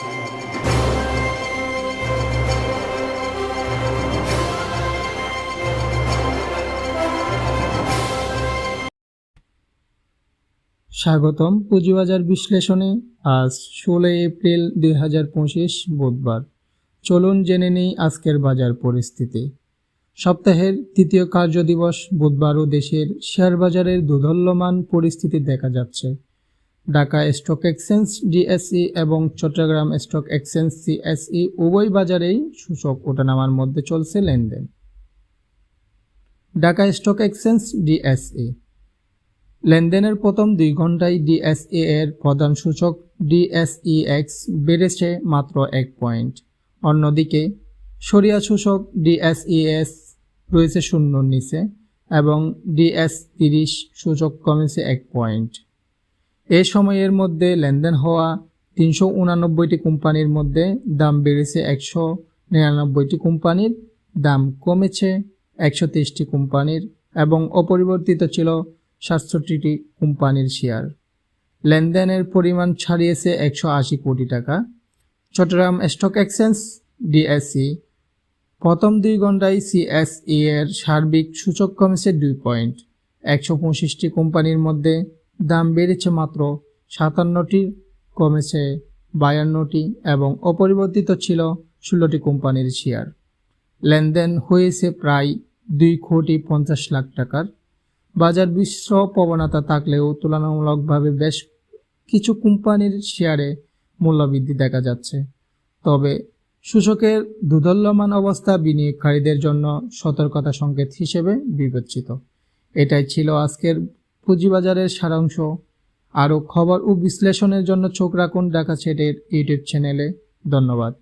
স্বাগতম পুঁজিবাজার বিশ্লেষণে আজ ষোলোই এপ্রিল দুই হাজার পঁচিশ বুধবার। চলুন জেনে নেই আজকের বাজার পরিস্থিতি। সপ্তাহের তৃতীয় কার্যদিবস বুধবারও দেশের শেয়ার বাজারের দুধল্যমান পরিস্থিতি দেখা যাচ্ছে। ঢাকা স্টক এক্সচেঞ্জ, ডিএসই এবং চট্টগ্রাম স্টক এক্সচেঞ্জ, সিএসই উভয় বাজারেই সূচক ওঠানামার মধ্যে চলছে লেনদেন। Dhaka stock exchange, DSE. লেনদেনের প্রথম দুই ঘন্টায় ডিএসই এর প্রধান সূচক ডিএসই এক্স বেড়েছে মাত্র এক পয়েন্ট। অন্যদিকে, সরিয়া সূচক ডিএসইএস রয়েছে শূন্যর নিচে এবং ডিএস তিরিশ সূচক কমেছে এক পয়েন্ট। এ সময়ের মধ্যে লেনদেন হওয়া তিনশো উনানব্বইটি কোম্পানির মধ্যে দাম বেড়েছে একশো নিরানব্বইটি কোম্পানির, দাম কমেছে একশো তেইশটি কোম্পানির এবং অপরিবর্তিত ছিল সাতষট্টিটি কোম্পানির শেয়ার। লেনদেনের পরিমাণ ছাড়িয়েছে একশো আশি কোটি টাকা। চট্টগ্রাম স্টক এক্সচেঞ্জ ডিএসসি প্রথম দুই ঘন্টায় সিএসই এর সার্বিক সূচক কমেছে দুই পয়েন্ট। একশো পঁচিশটি কোম্পানির মধ্যে দাম বেড়েছে মাত্র সাতান্নটি, কমেছে বায়ান্নটি এবং অপরিবর্তিত ছিল ষোলোটি কোম্পানির শেয়ার। লেনদেন হয়েছে প্রায় দুই কোটি পঞ্চাশ লাখ টাকার। বাজার মিশ্র প্রবণতা থাকলেও তুলনামূলকভাবে বেশ কিছু কোম্পানির শেয়ারে মূল্যবৃদ্ধি দেখা যাচ্ছে। তবে সূচকের দুদল্যমান অবস্থা বিনিয়োগকারীদের জন্য সতর্কতা সংকেত হিসেবে বিবেচিত। এটাই ছিল আজকের পুঁজিবাজারের সারাংশ। আরও খবর ও বিশ্লেষণের জন্য চোখ রাখুন ঢাকা সেটের ইউটিউব চ্যানেলে। ধন্যবাদ।